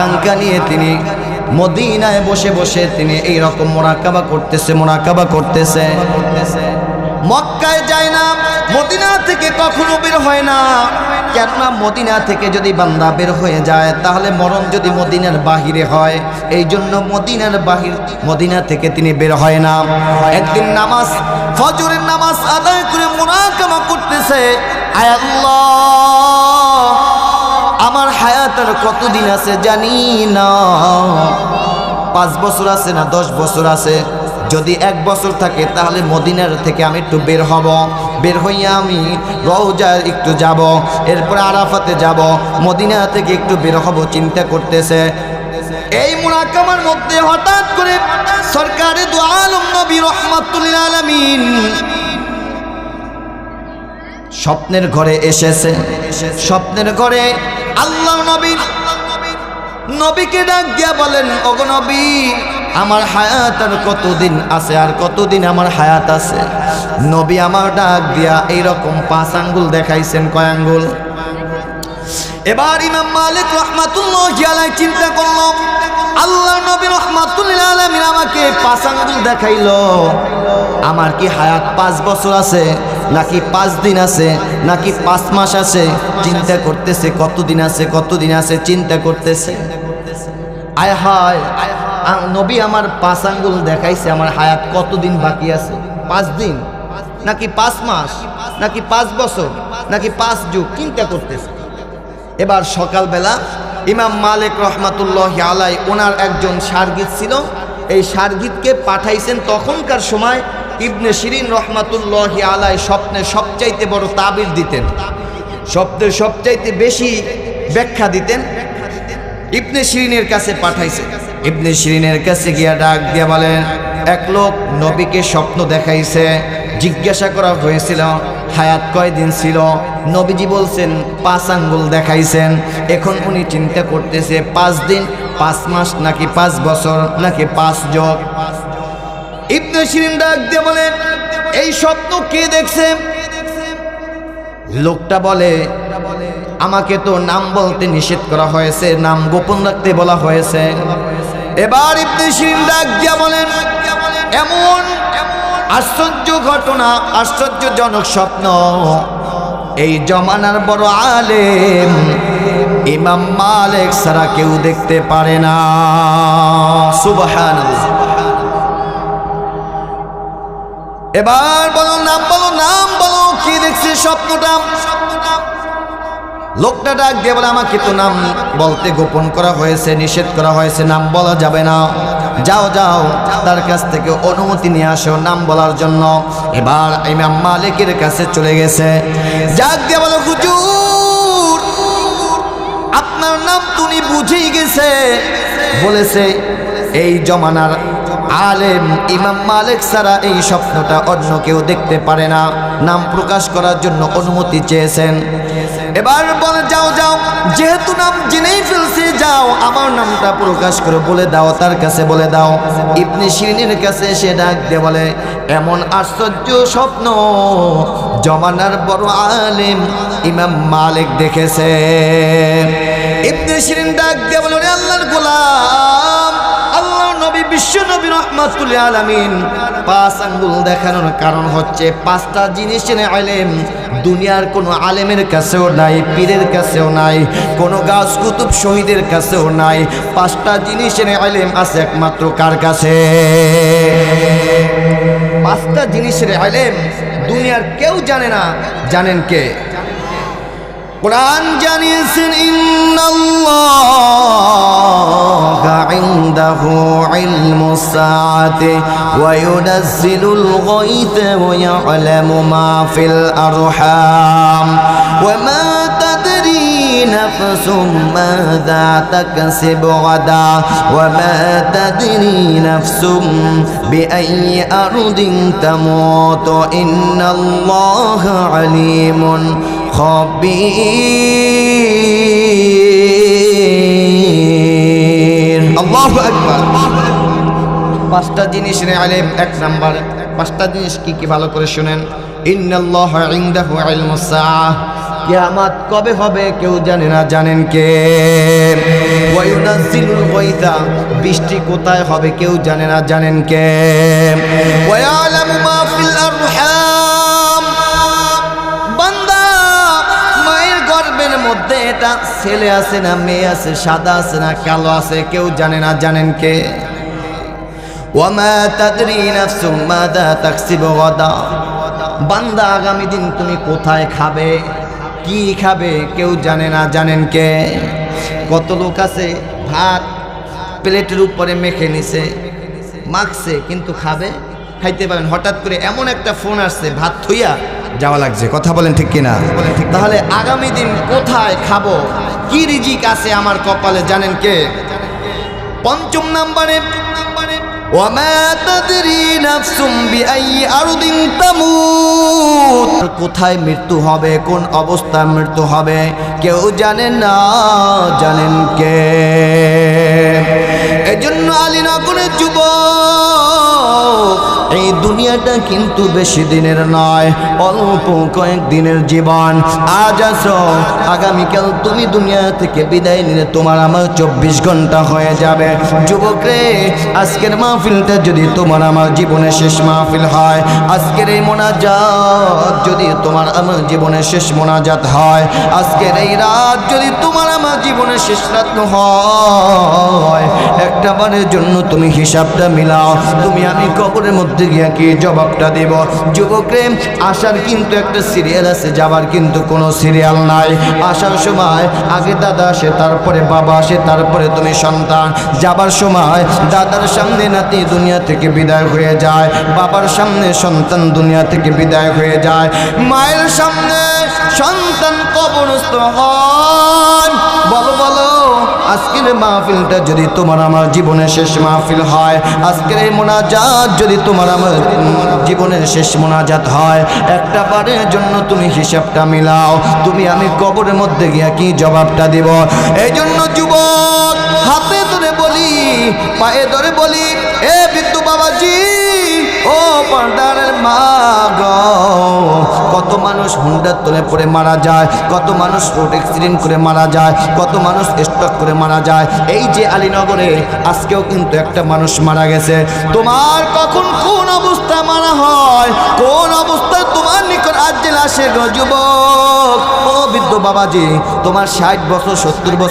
আকাঙ্ক্ষা নিয়ে তিনি মদিনায় বসে বসে তিনি এই রকম মোরাকাবা করতেছে মোরাকাবা করতেছে। মক্কায় যায় না, মদিনা থেকে কখনো বের হয় না। কেননা মদিনা থেকে যদি বান্দা বের হয়ে যায়, তাহলে মরণ যদি মদিনার বাহিরে হয় এই জন্য মদিনার বাহির, মদিনা থেকে তিনি বের হয় না। একদিন নামাজ, ফজরের নামাজ আদায় করে মোনাকামা করতেছে। আয় হায়াতের কতদিন আছে জানি না। পাঁচ বছর আছে না, দশ বছর আছে। যদি এক বছর থাকে, তাহলে মদিনার থেকে আমি একটু বের হব। বের হইয়া আমি রওজায় একটু যাব, এরপর আরাফাতে যাব। মদিনা থেকে একটু বের হব, চিন্তা করতেছে। এই মুরাকামার মধ্যে হঠাৎ করে সরকারে দু আলম নবী রহমাতুল্লিল আলমিন। স্বপ্নের ঘরে এসেছে। স্বপ্নের ঘরে আল্লাহ নবী নবীকে ডাক দিয়া বলেন, ওগো নবী, আমার হায়াত আর কতদিন আছে আর কতদিন আমার হায়াত আছে? নবী আমার ডাক দিয়া এইরকম পাঁচ আঙ্গুল দেখাইছেন, কয় আঙ্গুল? এবার ইমাম মালিক রহমাতুল্লাহ জিয়ালাই চিন্তা করল, আল্লাহ নবী রহমাতুল্লাহ আলমিন আমাকে পাঁচ আঙ্গুল দেখাইলো। আমার কি হায়াত পাঁচ বছর আছে? নাকি পাঁচ দিন আছে, নাকি পাঁচ মাস আছে, চিন্তা করতেছে কতদিন আছে কতদিন আছে, চিন্তা করতেছে। আয় হায় নবী আমার পাঁচ আঙ্গুল দেখাইছে, আমার হায়াত কতদিন বাকি আছে? পাঁচ দিন? নাকি পাঁচ মাস? নাকি পাঁচ বছর? নাকি পাঁচ যুগ? চিন্তা করতেছে। এবার সকালবেলা ইমাম মালিক রহমাতুল্লাহ আলাই ওনার একজন সার্গিত ছিল। এই সার্গিতকে পাঠাইছেন তখনকার সময় ইবনে শিরিন রহমাতুল্লাহ আলাই স্বপ্নে সবচাইতে বড় তাবির দিতেন। স্বপ্নের সবচাইতে বেশি ব্যাখ্যা দিতেন ইবনে শিরিনের কাছে পাঠাইছে। ইবনে শিরিনের কাছে গিয়া ডাক দিয়া বলেন, এক লোক নবীকে স্বপ্ন দেখাইছে, জিজ্ঞাসা করা হয়েছিল, হায়াত কয়দিন ছিল? নবীজি বলছেন, পাঁচ আঙ্গুল দেখাইছেন। এখন উনি চিন্তা করতেছে, পাঁচ দিন, পাঁচ মাস নাকি পাঁচ বছর, নাকি পাঁচ যোগ? ইবনে শিরিন ডাক দিয়ে বলেন এই স্বপ্ন কে দেখছে? লোকটা বলে, আমাকে তো নাম বলতে নিষেধ করা হয়েছে, নাম গোপন রাখতে বলা হয়েছে। এবার ইবনে শিরিন ডাক দিয়া বলেন, এমন আশ্চর্য ঘটনা, আশ্চর্যজনক স্বপ্ন। এই জমানার বড় আলেম ইমাম মালিক ছাড়া কেউ দেখতে পারে না। সুবহানাল্লাহ। এবার বলো, নাম বলো নাম বলো, কি দেখছি স্বপ্নটা? লোকটা ডাক দিয়ে বলে, আমাকে তো নাম বলতে গোপন করা হয়েছে, নিষেধ করা হয়েছে, নাম বলা যাবে না। যাও যাও, তার কাছ থেকে অনুমতি নিয়ে আসো নাম বলার জন্য। এবার ইমাম মালিকের কাছে চলে গেছে। যাক দিয়ে বলো, হুজুর, আপনার নাম তুমি বুঝেই গেছে। বলেছে, এই জমানার আলেম, ইমাম মালিক ছাড়া এই স্বপ্নটা অন্য কেউ দেখতে পারে না। নাম প্রকাশ করার জন্য অনুমতি চেয়েছেন। এবার বলে, যাও যাও, যেহেতু নাম জেনেই ফেলছে, যাও, আমার নামটা প্রকাশ করে বলে দাও, তার কাছে বলে দাও। ইবনে শিরিনের কাছে সে ডাক দিয়ে বলে, এমন আশ্চর্য স্বপ্ন জমানার বড় আলেম, ইমাম মালিক দেখেছে ইবনে শিরিন ডাক দিয়ে বলে, "ওরে আল্লাহর গোলাম বিশ্ব নবী রহমাতুল আলামিন পাঁচ আঙ্গুল দেখানোর কারণ হচ্ছে পাঁচটা জিনিসের আলেম। দুনিয়ার কোনো আলেমের কাছেও নাই, পীরের কাছেও নাই, কোনো গাছ কুতুব শহীদের কাছেও নাই। পাঁচটা জিনিসের আলেম আছে একমাত্র কার কাছে? পাঁচটা জিনিসের আলেম দুনিয়ার কেউ জানে না। জানেন কে? কোরআন জানিয়েছেন, ইন্নাল্লাহ ইনদাহু ইলমুস সাআতি ওয়া ইউনাজ্জিলুল গায়থা ওয়া ইয়ালামু মা ফিল আরহাম ওয়া মা তাদরি নাফসুম মাযা তাকসিবু গাদা ওয়া মা তাদরি নাফসুম বিআইয়ি আরদিন তামুতু ইন্নাল্লাহা আলিমুন খবীর পাঁচটা জিনিস আলেম, এক নাম্বার। পাঁচটা জিনিস কি কি ভালো করে শুনেন? কিয়ামত কবে হবে কেউ জানে না, জানেন কে? বৃষ্টি কোথায় হবে কেউ জানে না, জানেন কে? এটা ছেলে আছে না মেয়ে আছে, সাদা আছে না কালো আছে, কেউ জানে না, জানেন কে? বান্দা আগামী দিন তুমি কোথায় খাবে? কি খাবে? কেউ জানে না, জানেন কে? কত লোক আছে, ভাত প্লেটের উপরে মেখে নিছে, মাখছে, কিন্তু খাবে? খাইতে পারেন। হঠাৎ করে এমন একটা ফোন আসছে, ভাত থইয়া যাওয়া লাগছে। কথা বলেন ঠিক কিনা? তাহলে আগামী দিন কোথায় খাব? কি রিজিক আছে আমার কপালে? জানেন কে? পঞ্চম নাম্বারে কোথায় মৃত্যু হবে? কোন অবস্থায় মৃত্যু হবে? কেউ জানে না, জানেন কে? এজন্য আলীনগরের যুবক এই দুনিয়াটা কিন্তু বেশি দিনের নয়, অল্প কয়েক দিনের জীবন। আজ আসো, আগামীকাল তুমি দুনিয়া থেকে বিদায় নিলে তোমার আমার চব্বিশ ঘণ্টা হয়ে যাবে। যুবক রে আজকের মাহফিলটা যদি তোমার আমার জীবনের শেষ মাহফিল হয়, আজকের এই মোনাজাত যদি তোমার আমার জীবনের শেষ মোনাজাত হয়, আজকের এই রাত যদি তোমার আমার জীবনে শেষ রাত হয় একটা বারের জন্য তুমি হিসাবটা মিলাও। তুমি আমি কবরের মধ্যে গিয়ে কি জবাবটা দেব? যুবকরে আসার কিন্তু একটা সিরিয়াল আছে, যাবার কিন্তু কোনো সিরিয়াল নাই। আসার সময় আগে দাদা আসে, তারপরে বাবা আসে, তারপরে তুমি সন্তান। যাবার সময় দাদার সামনে নাতি দুনিয়া থেকে বিদায় হয়ে যায়। বাবার সামনে সন্তান দুনিয়া থেকে বিদায় হয়ে যায়। মায়ের সামনে সন্তান কবরস্থ হয় বলো বলো আজকের মাহফিলটা যদি তোমার আমার জীবনের শেষ মাহফিল হয়, আজকের এই মোনাজাত যদি তোমার আমার জীবনের শেষ মোনাজাত হয়, একটা বারের জন্য তুমি হিসাবটা মিলাও। তুমি আমি কবরের মধ্যে গিয়া কি জবাবটা দিব? এই জন্য যুবক কত মানুষ হুন্ডার তলে পড়ে মারা যায়, কত মানুষ রোড অ্যাক্সিডেন্ট করে মারা যায়, কত মানুষ স্টক করে মারা যায়। এই যে আলীনগরে আজকেও কিন্তু একটা মানুষ মারা গেছে। তোমার কখন কোন অবস্থায় মারা হয়? কোন অবস্থায় তোমার নিকট আজ জেলা আসে যুবক? ও বৃদ্ধ বাবাজি, তোমার ষাট বছর, সত্তর বছর